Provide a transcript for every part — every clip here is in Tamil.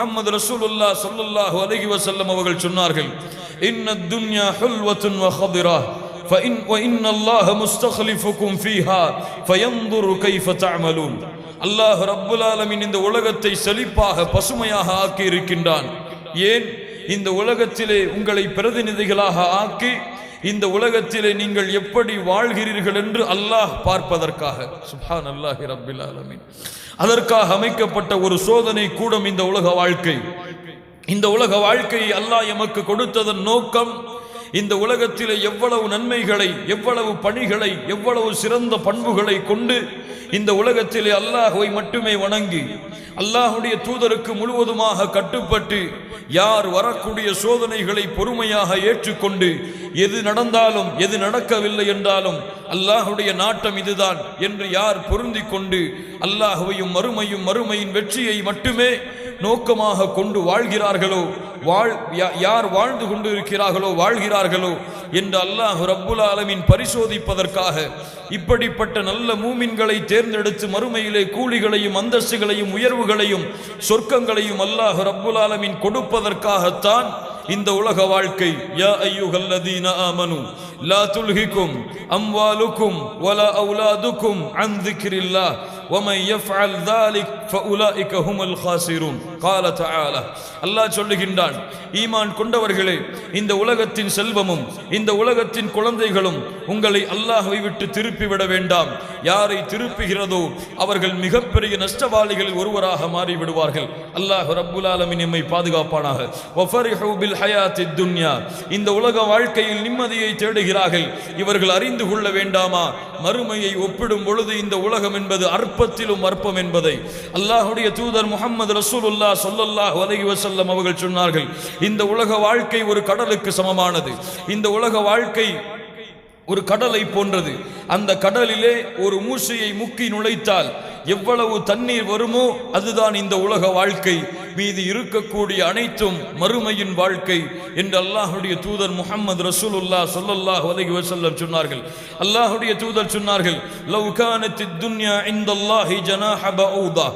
முஹம்மது ரசூலுல்லா ஸல்லல்லாஹு அலைஹி வஸல்லம் அவர்கள் சொன்னார்கள் இன்ன துன்யா ஹுல்வத்துன் வ ஹதிரா فإن وإن الله مستخلفكم فيها فينظر كيف تعملون அல்லாஹ் ரப்புல் ஆலமீன் இந்த உலகத்தை செழிப்பாக பசுமையாக ஆக்கி இருக்கின்றான் ஏன் இந்த உலகத்திலே உங்களை பிரதிநிதிகளாக ஆக்கி இந்த உலகத்திலே நீங்கள் எப்படி வாழ்கிறீர்கள் என்று அல்லாஹ் பார்ப்பதற்காக சுப்ஹான் அல்லாஹி ரப்பில் ஆலமீன் அதற்காக அமைக்கப்பட்ட ஒரு சோதனை கூடம் இந்த உலக வாழ்க்கை. இந்த உலக வாழ்க்கையை அல்லாஹ் எமக்கு கொடுத்ததன் நோக்கம் இந்த உலகத்திலே எவ்வளவு நன்மைகளை எவ்வளவு பணிகளை எவ்வளவு சிறந்த பண்புகளை கொண்டு இந்த உலகத்திலே அல்லாஹுவை மட்டுமே வணங்கி அல்லாஹுடைய தூதருக்கு முழுவதுமாக கட்டுப்பட்டு யார் வரக்கூடிய சோதனைகளை பொறுமையாக ஏற்றுக்கொண்டு எது நடந்தாலும் எது நடக்கவில்லை என்றாலும் அல்லாஹுடைய நாட்டம் இதுதான் என்று யார் பொருந்தி கொண்டு அல்லாஹுவையும் மறுமையும் மறுமையின் வெற்றியை மட்டுமே நோக்கமாக கொண்டு வாழ்கிறார்களோ? வாழ் யா- யார் வாழ்ந்து கொண்டு இருக்கிறார்களோ வாழ்கிறார்களோ? என்று அல்லாஹ் ரப்புல் ஆலமின் பரிசோதிப்பதற்காக இப்படிப்பட்ட நல்ல மூமின்களை தேர்ந்தெடுத்து மறுமையிலே கூலிகளையும் அந்தஸ்துகளையும் உயர்வுகளையும் சொர்க்கங்களையும் அல்லாஹ் ரப்புல் ஆலமீன் கொடுப்பதற்காகத்தான் இந்த உலக வாழ்க்கை. யா ஐயுகல்லதீன ஆமனு. லா துல்ஹிக்கும் அம்வாலுக்கும் வலா அவுலாதுக்கும் அன் திக்ரில்லாஹ் ومن يفعل ذلك فاولئك هم الخاسرون قال تعالى அல்லாஹ் சொல்லுகின்றான் ஈமான் கொண்டவர்களே இந்த உலகத்தின் செல்வமும் இந்த உலகத்தின் குழந்தைகளும் உங்களை அல்லாஹ்வை விட்டு திருப்பி விட வேண்டாம் யாரை திருப்புகிறதோ அவர்கள் மிகப்பெரிய நஷ்டவாளிகளில் ஒருவராக மாறி விடுவார்கள் அல்லாஹ் ரப்புல் ஆலமீன் எம்மை பாதுகாப்பானாக வஃபரிஹு பில் ஹயாத்தித் துன்யா இந்த உலக வாழ்க்கையில் நிம்மதியை தேடுகிறார்கள் இவர்கள் அறிந்து கொள்ள வேண்டாமா? மறுமையை ஒப்பிடும் பொழுது இந்த உலகம் என்பது அற்பத்திலும் அற்பம் என்பதை. அல்லாஹுடைய தூதர் முகமது ரசூலுல்லா சொல்லல்லா அலைஹி வசல்லம் அவர்கள் சொன்னார்கள் இந்த உலக வாழ்க்கை ஒரு கடலுக்கு சமமானது. இந்த உலக வாழ்க்கை ஒரு கடலை போன்றது. அந்த கடலிலே ஒரு மூசையை முக்கி நுழைத்தால் எவ்வளவு தண்ணீர் வருமோ அதுதான் இந்த உலக வாழ்க்கை. மீது இருக்கக்கூடிய அனைத்தும் மறுமையின் வாழ்க்கை என்று அல்லாஹுடைய தூதர் முகமது ரசூலுல்லா சொல்லல்லாஹ் அலைஹி வசல்லம் சொன்னார்கள். அல்லாஹுடைய தூதர் சொன்னார்கள் லவ் கானத்தி துன்யா இந்தல்லாஹி ஜனாஹ பஊதா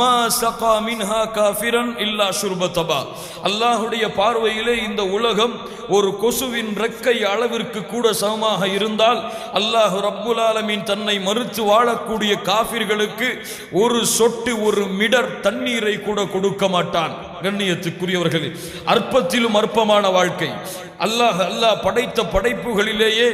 மா சகா மின்ஹா காஃபிரன் இல்லா ஷுர்பதபா அல்லாஹுடைய பார்வையிலே இந்த உலகம் ஒரு கொசுவின் ரெக்கை அளவிற்கு கூட சமமாக இருந்தால் அல்லாஹ் ரப்புல் ஆலமின் தன்னை மறுத்து வாழக்கூடிய காஃபிர்களுக்கு ஒரு சொட்டு ஒரு மிடர் தண்ணீரை கூட கொடுக்க மாட்டான். கண்ணியத்துக்குரியவர்களே அற்பத்திலும் அற்பமான வாழ்க்கை. அல்லாஹ் அல்லாஹ் படைத்த படைப்புகளிலேயே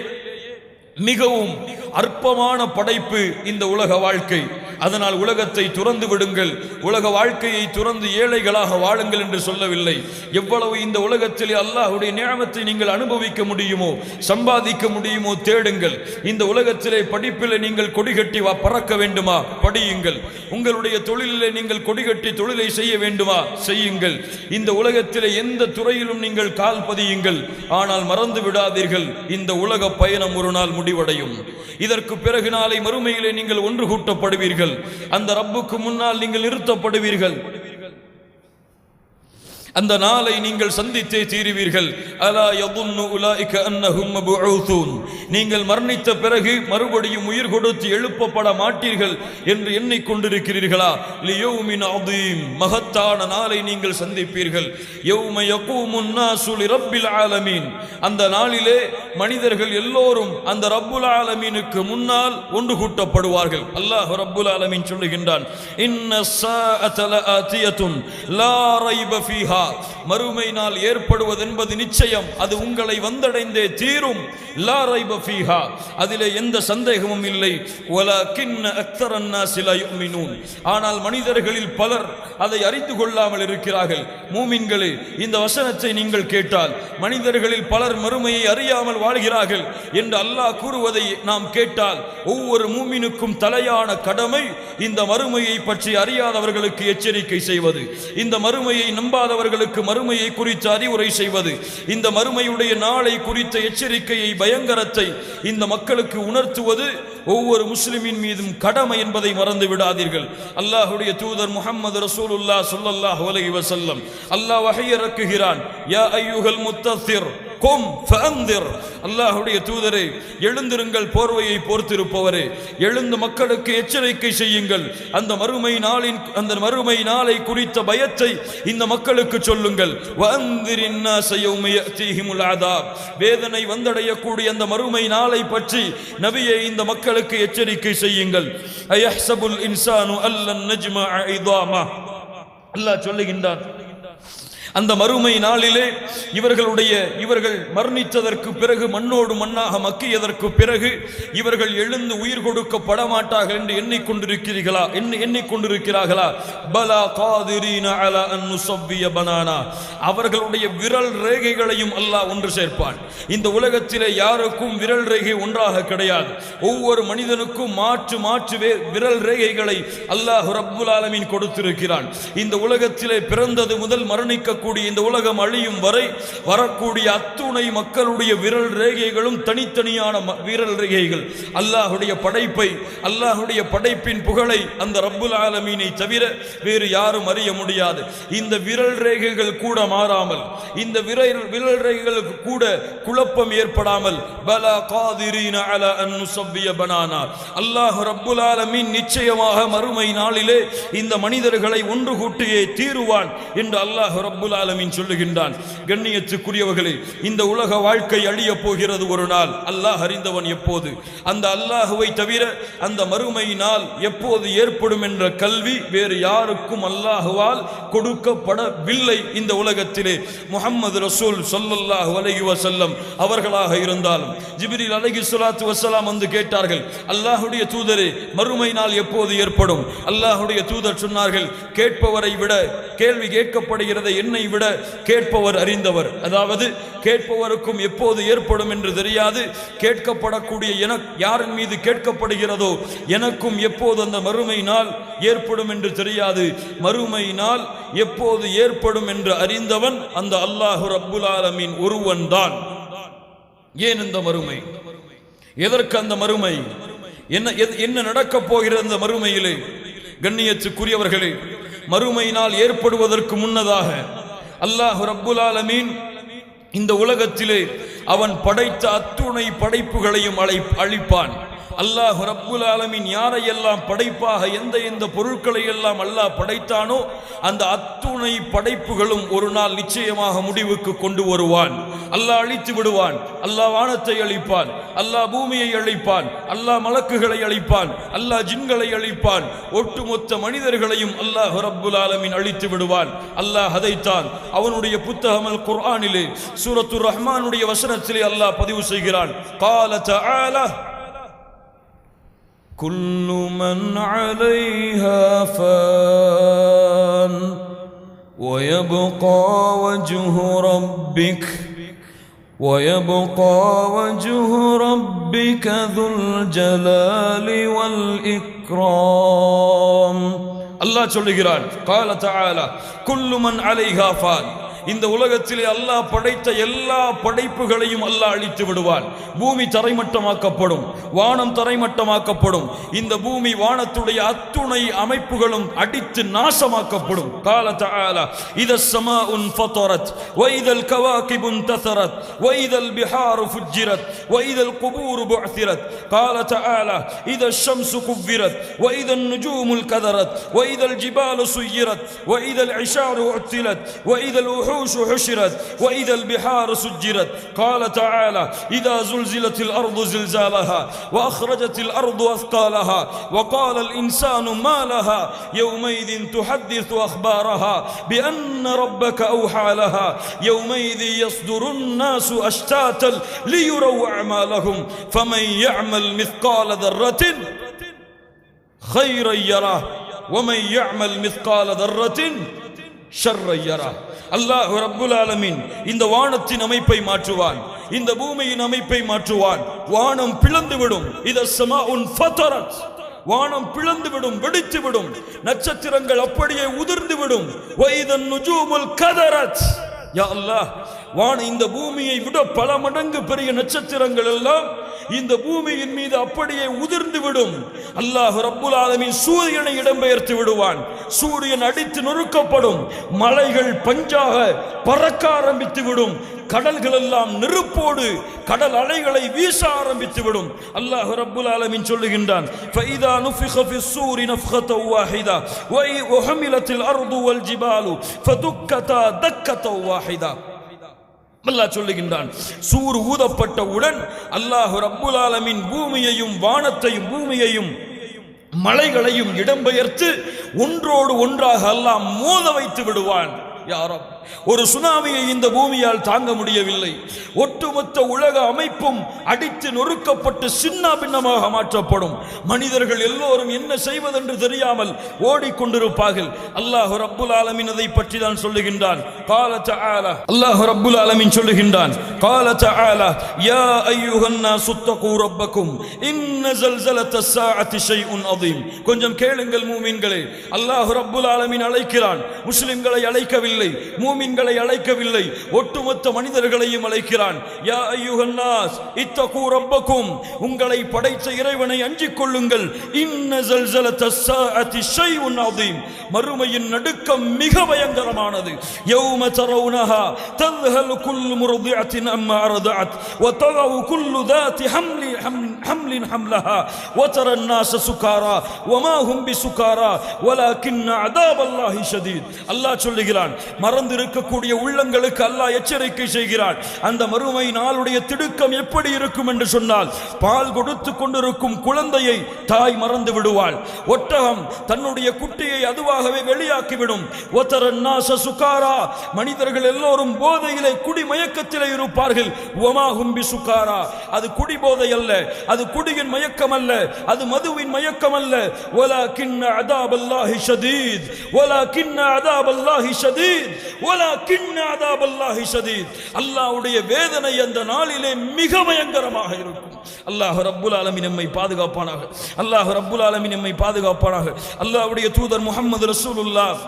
மிகவும் அற்பமான படைப்பு இந்த உலக வாழ்க்கை. அதனால் உலகத்தை துறந்து விடுங்கள். உலக வாழ்க்கையை துறந்து ஏழைகளாக வாழுங்கள் என்று சொல்லவில்லை. எவ்வளவு இந்த உலகத்தில் அல்லாஹுடைய நியமத்தை நீங்கள் அனுபவிக்க முடியுமோ சம்பாதிக்க முடியுமோ தேடுங்கள். இந்த உலகத்திலே படிப்பிலே நீங்கள் கொடிகட்டி வா பறக்க வேண்டுமா? படியுங்கள். உங்களுடைய தொழிலிலே நீங்கள் கொடிகட்டி தொழிலை செய்ய வேண்டுமா? செய்யுங்கள். இந்த உலகத்திலே எந்த துறையிலும் நீங்கள் கால் பதியுங்கள். ஆனால் மறந்து விடாதீர்கள். இந்த உலக பயணம் ஒரு நாள் முடிவடையும். இதற்கு பிறகு நாளை மறுமையிலே நீங்கள் ஒன்று கூட்டப்படுவீர்கள். அந்த ரப்புக்கு முன்னால் நீங்கள் நிறுத்தப்படுவீர்கள். அந்த நாளை நீங்கள் சந்தித்தே தீருவீர்கள். அலா யதுன்னு உலாயிக அன்னஹும் மபூஊதூன் நீங்கள் மரணித்த பிறகு மறுபடியும் உயிர் கொடுத்து எழுப்பப்பட மாட்டீர்கள் என்று எண்ணிக்கொண்டிருக்கிறீர்களா? லியௌமின் அதீம். மகத்தான நாளை நீங்கள் சந்திப்பீர்கள். யௌம யகூமுன் நாசு ஆலமீன். அந்த நாளிலே மனிதர்கள் எல்லோரும் அந்த ரப்புல் ஆலமீனுக்கு முன்னால் ஒன்று கூட்டப்படுவார்கள். அல்லாஹ் ரப்புல் ஆலமீன் சொல்லுகின்றான் இன்ன ஸாஅத லஆதியத்துன் லா ரைப ஃபீஹா. மறுமை நாள் ஏற்படுவது என்பது நிச்சயம். அது உங்களை வந்தடைந்தே தீரும். லா ரைப ஃபீஹா. அதிலே எந்த சந்தேகமும் இல்லை. வலக்கின்ன அக்தரன் நாஸி யுமினூன். ஆனால் மனிதர்களில் பலர் அதை அறிந்து கொள்ளாமல் இருக்கிறார்கள். மூமின்களே இந்த வசனத்தை நீங்கள் கேட்டால் மனிதர்களில் பலர் மறுமையை அறியாமல் வாழ்கிறார்கள் என்று அல்லாஹ் கூறுவதை நாம் கேட்டால் ஒவ்வொரு மூமினுக்கும் தலையான கடமை இந்த மறுமையை பற்றி அறியாதவர்களுக்கு எச்சரிக்கை செய்வது. இந்த மறுமையை நம்பாதவர்கள் அவர்களுக்கு மறுமையை குறித்து அறிவுரை செய்வது. இந்த மறுமையுடைய நாளை குறித்த எச்சரிக்கையை பயங்கரத்தை இந்த மக்களுக்கு உணர்த்துவது ஒவ்வொரு முஸ்லிமின் மீதும் கடமை என்பதை மறந்து விடாதீர்கள். அல்லாஹுடைய தூதர் முகமது ரசூலுல்லா சொல்லல்லாஹ் அலைஹி வசல்லம் அல்லாஹ் வகையிறக்குகிறான் யா அய்யுஹல் முத்தசிர் கொம் ஃபந்திர் அல்லாஹுடைய தூதரே எழுந்திருங்கள் போர்வையை போர்த்திருப்பவரே. எழுந்து மக்களுக்கு எச்சரிக்கை செய்யுங்கள். அந்த மறுமை நாளின் அந்த மறுமை நாளை குறித்த பயத்தை இந்த மக்களுக்கு சொல்லுங்கள். வந்திரின்னா நாஸ யௌம வேதனை வந்தடையக்கூடிய அந்த மறுமை நாளை பற்றி நபியை இந்த மக்களுக்கு எச்சரிக்கை செய்யுங்கள். அயஹ்சபுல் இன்சானு அல்லன் நஜ்மா இதாமா. அல்லாஹ் சொல்லுகின்றான். அந்த மறுமை நாளிலே இவர்களுடைய இவர்கள் மரணித்ததற்கு பிறகு மண்ணோடு மண்ணாக மக்கியதற்கு பிறகு இவர்கள் எழுந்து உயிர் கொடுக்கப்பட மாட்டார்கள் என்று எண்ணிக்கொண்டிருக்கிறீர்களா? எண்ணி எண்ணிக்கொண்டிருக்கிறார்களா? பலா காதிரீன அலா அன் பனானா. அவர்களுடைய விரல் ரேகைகளையும் அல்லாஹ் ஒன்று சேர்ப்பான். இந்த உலகத்திலே யாருக்கும் விரல் ரேகை ஒன்றாக கிடையாது. ஒவ்வொரு மனிதனுக்கும் மாற்று மாற்று விரல் ரேகைகளை அல்லாஹ் ரப்புல் ஆலமின் கொடுத்திருக்கிறான். இந்த உலகத்திலே பிறந்தது முதல் மரணிக்க மரணிக்கக்கூடிய இந்த உலகம் அழியும் வரை வரக்கூடிய அத்துணை மக்களுடைய விரல் ரேகைகளும் தனித்தனியான விரல் ரேகைகள். அல்லாஹுடைய படைப்பை அல்லாஹுடைய படைப்பின் புகழை அந்த ரப்புல் ஆலமீனை தவிர வேறு யாரும் அறிய முடியாது. இந்த விரல் ரேகைகள் கூட மாறாமல் இந்த விரல் விரல் ரேகைகளுக்கு கூட குழப்பம் ஏற்படாமல் பலா காதிரீன அல அன் நுஸவ்விய பனானா. அல்லாஹ் ரப்புல் ஆலமீன் நிச்சயமாக மறுமை நாளிலே இந்த மனிதர்களை ஒன்று கூட்டியே தீருவான் என்று அல்லாஹ் ரப்புல் ஆலமீன் சொல்லுகின்றான் கண்ணியத்துக்குரியவர்களே இந்த உலக வாழ்க்கை அழிய போகிறது ஒரு நாள். அல்லாஹ் அறிந்தவன் எப்போது? அந்த அல்லாஹுவை தவிர அந்த மறுமையினால் எப்போது ஏற்படும் என்ற கல்வி வேறு யாருக்கும் அல்லாஹுவால் கொடுக்கப்படவில்லை இந்த உலகத்திலே. முகமது ரசூல் ஸல்லல்லாஹு அலைஹி வசல்லம் அவர்களாக இருந்தாலும் ஜிபிரில் அலகி சுலாத்து வசலாம் வந்து கேட்டார்கள் அல்லாஹுடைய தூதரே மறுமை நாள் எப்போது ஏற்படும்? அல்லாஹுடைய தூதர் சொன்னார்கள் கேட்பவரை விட கேள்வி கேட்கப்படுகிறதை என்ன விட கேட்பவர் அறிந்தவர். அதாவது கேட்பவருக்கும் எப்போது ஏற்படும் என்று தெரியாது. கேட்கப்படக்கூடிய என யாரின் மீது கேட்கப்படுகிறதோ எனக்கும் எப்போது அந்த மறுமை நாள் ஏற்படும் என்று தெரியாது. மறுமை நாள் எப்போது ஏற்படும் என்று அறிந்தவன் அந்த அல்லாஹு ரப்புல் ஆலமின் ஒருவன் தான். ஏன் இந்த மறுமை? எதற்கு அந்த மறுமை? என்ன என்ன நடக்கப் போகிறது அந்த மறுமையிலே? கண்ணியத்துக்குரியவர்களே மறுமையினால் ஏற்படுவதற்கு முன்னதாக அல்லாஹ் ரப்புல் ஆலமீன் இந்த உலகத்திலே அவன் படைத்த அத்துணை படைப்புகளையும் அழை அழிப்பான். அல்லாஹ் ரப்புல் ஆலமீன் யாரையெல்லாம் படைப்பாக எந்த எந்த பொருட்களை எல்லாம் அல்லாஹ் படைத்தானோ அந்த அத்துணை படைப்புகளும் ஒரு நாள் நிச்சயமாக முடிவுக்கு கொண்டு வருவான் அல்லாஹ் அழித்து விடுவான் அல்லாஹ் வானத்தை அழிப்பான் அல்லாஹ் பூமியை அழிப்பான் அல்லாஹ் மலக்குகளை அழிப்பான் அல்லாஹ் ஜின்களை அழிப்பான் ஒட்டுமொத்த மனிதர்களையும் அல்லாஹ் ரப்புல் ஆலமீன் அழித்து விடுவான் அல்லாஹ் அதைத்தான் அவனுடைய புத்தகம் அல் குர்ஆனிலே சூரத்துர் ரஹ்மானுடைய வசனத்திலே அல்லாஹ் பதிவு செய்கிறான் قال تعالى كل من عليها فان ويبقى وجه ربك ويبقى وجه ربك ذو الجلال والإكرام. الله تعالى قال تعالى كل من عليها فان இந்த உலகத்திலே அல்லாஹ் படைத்த எல்லா படைப்புகளையும் அல்லாஹ் அழித்து விடுவான். பூமி தரைமட்டமாக்கப்படும் வானம் தரைமட்டமாக்கப்படும் இந்த பூமி வானத்துடைய அத்துணை அமைப்புகளும் அடித்து நாசமாக்கப்படும். கால தாலா இத சமா உன் ஃபத்தரத் வைதல் கவாகிபுன் தசரத் வைதல் பிஹாரு ஃபுஜிரத் வைதல் குபூரு புஅசிரத் கால தாலா இத ஷம்சு குவ்விரத் வைதல் நுஜூமுல் கதரத் வைதல் ஜிபாலு சுய்யிரத் வைதல் இஷாரு உத்திலத் வைதல் உஹூ والوحوش حشرت وإذا البحار سجرت. قال تعالى إذا زلزلت الأرض زلزالها وأخرجت الأرض أثقالها وقال الإنسان ما لها يومئذ تحدث أخبارها بأن ربك أوحى لها يومئذ يصدر الناس أشتاتا ليروا أعمالهم فمن يعمل مثقال ذرة خيرا يراه ومن يعمل مثقال ذرة அல்லாஹ் ரப்புல் ஆலமின் இந்த வானத்தின் அமைப்பை மாற்றுவான். இந்த பூமியின் அமைப்பை மாற்றுவான். வானம் பிளந்து விடும் இத சமாஉன் ஃபதரத். வானம் பிளந்து விடும் வெடித்து விடும் நட்சத்திரங்கள் அப்படியே உதிர்ந்து விடும் வைதன் நுஜூமுல் கதரத். யா அல்லாஹ் வான இந்த பூமியை விட பல மடங்கு பெரிய நட்சத்திரங்கள் எல்லாம் இந்த பூமியின் மீது அப்படியே உதிர்ந்து விடும். அல்லாஹ் ரப்புல் ஆலமின் சூரியனை இடம்பெயர்த்து விடுவான். சூரியன் அடித்து நொறுக்கப்படும். மலைகள் பஞ்சாக பறக்க ஆரம்பித்து விடும். கடல்கள் எல்லாம் நெருப்போடு கடல் அலைகளை வீச ஆரம்பித்து விடும். அல்லாஹ் ரப்புல் ஆலமின் சொல்லுகின்றான் ஃபைதா நுஃபிக ஃபி ஸூரி நஃப்கத வாஹிதா ஒய் ஒஹமிலத்தில் அருதுவல் ஜிபாலு ஃபதுக்கதா தக்கத வாஹிதா. அல்லாஹ் சொல்லுகின்றான். சூர் ஊதப்பட்டவுடன் அல்லாஹ் ரப்புல் ஆலமின் பூமியையும் வானத்தையும் பூமியையும் மலைகளையும் இடம்பெயர்த்து ஒன்றோடு ஒன்றாக அல்லாஹ் மோத வைத்து விடுவான். யாரோ ஒரு சுனாமியை இந்த பூமியால் தாங்க முடியவில்லை ஒட்டுமொத்த உலக அமைப்பும் அடித்து நொறுக்கப்பட்டு சின்ன பின்னமாக மாற்றப்படும் மனிதர்கள் எல்லோரும் என்ன செய்வதென்று தெரியாமல் ஓடிக்கொண்டிருப்பார்கள் அல்லாஹ் ரப்புல் ஆலமின் அதை பற்றி தான் சொல்லுகின்றான் قال تعالى அல்லாஹ் ரப்புல் ஆலமின் சொல்லுகின்றான் قال تعالى يا ايها الناس اتقوا ربكم ان زلزله الساعه شيء عظيم கொஞ்சம் கேளுங்கள் மூமின்களே அல்லாஹ் ரப்புல் ஆலமின் அழைக்கிறான் முஸ்லிம்களை அழைக்கவில்லை மூமின்களை அழைக்கவில்லை. ஒட்டுமொத்த மனிதர்களையும் அழைக்கிறான். யா ஐயுகன்னாஸ் இத்தகு ரப்பக்கும் உங்களை படைத்த இறைவனை அஞ்சிக் கொள்ளுங்கள். இன்ன ஜல்சலத்த சாஅதி ஷைஉன் அதீம் மறுமையின் நடுக்கம் மிக பயங்கரமானது. யௌம தரவுனஹா தல்ஹல் குல் முர்திஅத்தின் அம்மா அரதஅத் வதகவு குல்லு ذات حمل حمل حملها وترى الناس سكارى وما هم بسكارى ولكن عذاب الله شديد الله சொல்லுகிறான் மறந்து இருக்கக்கூடிய உள்ளங்களுக்கு அல்லாஹ் எச்சரிக்கை செய்கிறான் அந்த மறுமை நாளுடைய திடுக்கம் எப்படி இருக்கும் என்று சொன்னால் பால் கொடுத்து கொண்டிருக்கும் குழந்தையை தாய் மறந்து விடுவாள் ஒட்டகம் தன்னுடைய குட்டியை அதுவாகவே வெளியாக்கிவிடும் ஒத்தரன்னாச சுகாரா மனிதர்கள் எல்லோரும் போதையிலே குடி மயக்கத்திலே இருப்பார்கள் ஒமா ஹும்பி சுகாரா அது குடி போதை அல்ல அது குடியின் மயக்கம் அல்ல அது மதுவின் மயக்கம் அல்ல ஒலா கிண்ண அதாப் அல்லாஹி ஷதீத் ஒலா கிண்ண அதாப் அல்லாஹி ஷதீத் ஒலா கிண்ண அதாப் அல்லாஹி ஷதீத். அல்லாஹ்வுடைய வேதனை அந்த நாளிலே மிக பயங்கரமாக இருக்கும். அல்லாஹ் ரப்புல் ஆலமி நம்மை பாதுகாப்பானாக. அல்லாஹ் ரப்புல் ஆலமி நம்மை பாதுகாப்பானாக. அல்லாஹ்வுடைய தூதர் முகமது ரசூலுல்லாஹ்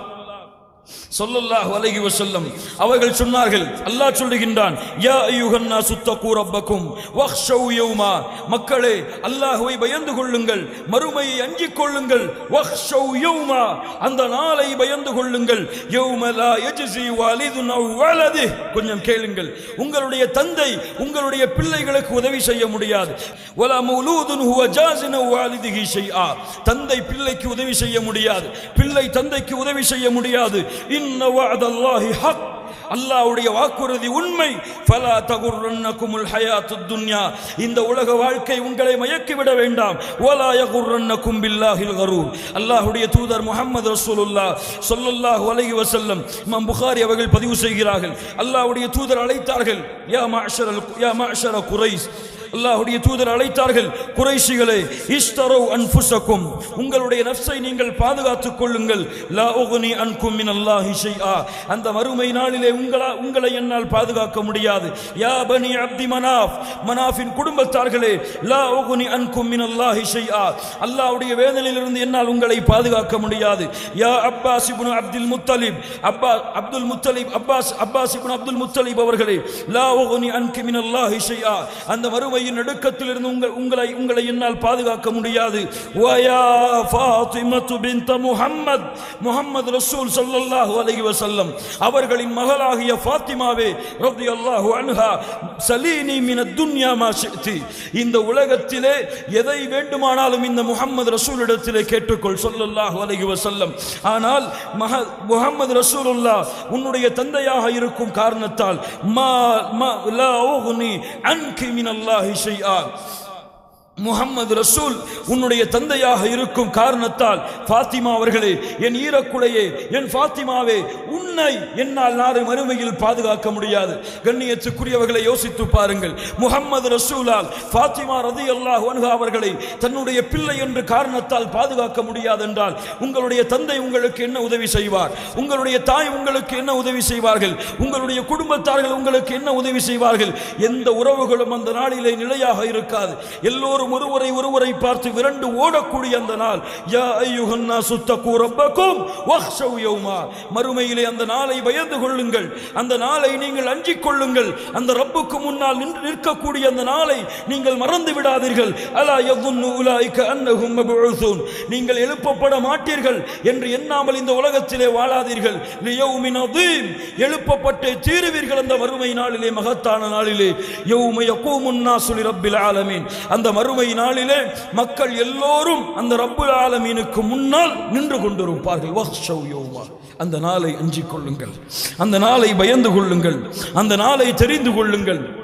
சொல்லல்லாஹ் அலைஹி வசல்லம் அவர்கள் சொன்னார்கள் அல்லாஹ் சொல்லுகின்றான் யா அய்யுஹன்னா சுத்தகு ரப்பக்கும் வஹ்ஷௌ யௌமா. மக்களே அல்லாஹ்வை பயந்து கொள்ளுங்கள் மறுமையை அஞ்சிக் கொள்ளுங்கள் வஹ்ஷௌ யௌமா. அந்த நாளை பயந்து கொள்ளுங்கள் யௌம லா யஜ்ஸி வாலிதுன் அவ் வலதி. கொஞ்சம் கேளுங்கள் உங்களுடைய தந்தை உங்களுடைய பிள்ளைகளுக்கு உதவி செய்ய முடியாது. வலா மௌலூதுன் ஹுவ ஜாஸின் வாலிதிஹி ஷைஆ. தந்தை பிள்ளைக்கு உதவி செய்ய முடியாது பிள்ளை தந்தைக்கு உதவி செய்ய முடியாது இன்ன வஅதல்லாஹி ஹக். அல்லாஹ்வுடைய வாக்குறுதி உண்மை. ஃபலா தகுர்ரன்னகுமுல் ஹயாத்து துன்யா. இந்த உலக வாழ்க்கை உங்களை மயக்கி விட வேண்டாம். வலா யகுர்ரன்னகும் பில்லாஹில் கரூர். அல்லாஹ்வுடைய தூதர் முஹம்மது ரசூலுல்லா சொல்லுல்லாஹ் அலைஹி வசல்லம் இமாம் புகாரி அவர்கள் பதிவு செய்கிறார்கள். அல்லாஹ்வுடைய தூதர் அழைத்தார்கள் யா மஅஷரல் யா மாஷர குரைஸ் அல்லாஹுடைய தூதர் அழைத்தார்கள் குறைஷிகளே இஸ்தரோ அன்புசக்கும் உங்களுடைய நஃப்ஸை நீங்கள் பாதுகாத்துக் கொள்ளுங்கள். லா உகுனி அன்கும் மின் அல்லாஹி ஷைஆ. அந்த மறுமை நாளிலே உங்களா உங்களை என்னால் பாதுகாக்க முடியாது. யா பனி அப்தி மனாஃப். மனாஃபின் குடும்பத்தார்களே லா உகுனி அன்கும் மின் அல்லாஹி ஷைஆ. அல்லாஹ்வுடைய வேதனையிலிருந்து என்னால் உங்களை பாதுகாக்க முடியாது. யா அப்பாஸ் இப்னு அப்துல் முத்தலிப். அப்பா Abdul Muttalib Abbas Abbas ibn Abdul Muttalib அவர்களே லா உகுனி அன்கும் மின் அல்லாஹி ஷைஆ. அந்த மறுமை மறுமையின் நடுக்கத்திலிருந்து உங்கள் உங்களை உங்களை என்னால் பாதுகாக்க முடியாது. வயா ஃபாத்திமத்து பின்த முஹம்மத் முஹம்மது ரசூல் சல்லல்லாஹு அலைஹி வசல்லம் அவர்களின் மகளாகிய ஃபாத்திமாவே ரபி அல்லாஹு அன்ஹா சலீனி மின துன்யா மா இந்த உலகத்திலே எதை வேண்டுமானாலும் இந்த முகம்மது ரசூலிடத்திலே கேட்டுக்கொள் சொல்லல்லாஹு அலைஹி வசல்லம் ஆனால் மஹ முஹம்மது ரசூலுல்லாஹ் உன்னுடைய தந்தையாக இருக்கும் காரணத்தால் மா மா லா உக்னி அன்கி மின் அல்லாஹி ஷைஆ முகம்மது ரசூல் உன்னுடைய தந்தையாக இருக்கும் காரணத்தால் ஃபாத்திமா அவர்களே என் ஈரக்குலையே என் ஃபாத்திமாவே உன்னை என்னால் நாடு மறுமையில் பாதுகாக்க முடியாது. கண்ணியத்துக்குரியவர்களை யோசித்து பாருங்கள். முகம்மது ரசூலால் ஃபாத்திமா ரதி அல்லாஹ் அவர்களை தன்னுடைய பிள்ளை என்று காரணத்தால் பாதுகாக்க முடியாது என்றால் உங்களுடைய தந்தை உங்களுக்கு என்ன உதவி செய்வார்? உங்களுடைய தாய் உங்களுக்கு என்ன உதவி செய்வார்கள்? உங்களுடைய குடும்பத்தார்கள் உங்களுக்கு என்ன உதவி செய்வார்கள்? எந்த உறவுகளும் அந்த நாளிலே நிலையாக இருக்காது. எல்லோரும் எல்லோரும் ஒருவரை ஒருவரை பார்த்து விரண்டு ஓடக்கூடிய அந்த நாள். யா ஐயுகன்னா சுத்த கூறப்பக்கும் மறுமையிலே அந்த நாளை பயந்து கொள்ளுங்கள். அந்த நாளை நீங்கள் அஞ்சிக் கொள்ளுங்கள். அந்த ரப்புக்கு முன்னால் நின்று நிற்கக்கூடிய அந்த நாளை நீங்கள் மறந்து விடாதீர்கள். அலா யظுன்னு உலாய்க அன்னகும் நீங்கள் எழுப்பப்பட மாட்டீர்கள் என்று எண்ணாமல் இந்த உலகத்திலே வாழாதீர்கள். லியௌமின் அதீம். எழுப்பப்பட்டே தீருவீர்கள் அந்த மறுமை நாளிலே மகத்தான நாளிலே. யௌம கூமுன்னா சுலி ரப்பில் ஆலமீன். அந்த மறுமை நாளிலே மக்கள் எல்லோரும் அந்த ரப்புல் ஆலமீனுக்கு முன்னால் நின்று கொண்டிருப்பார்கள். வஹ்ஷவ் அந்த நாளை அஞ்சிக் கொள்ளுங்கள். அந்த நாளை பயந்து கொள்ளுங்கள். அந்த நாளை தெரிந்து கொள்ளுங்கள்.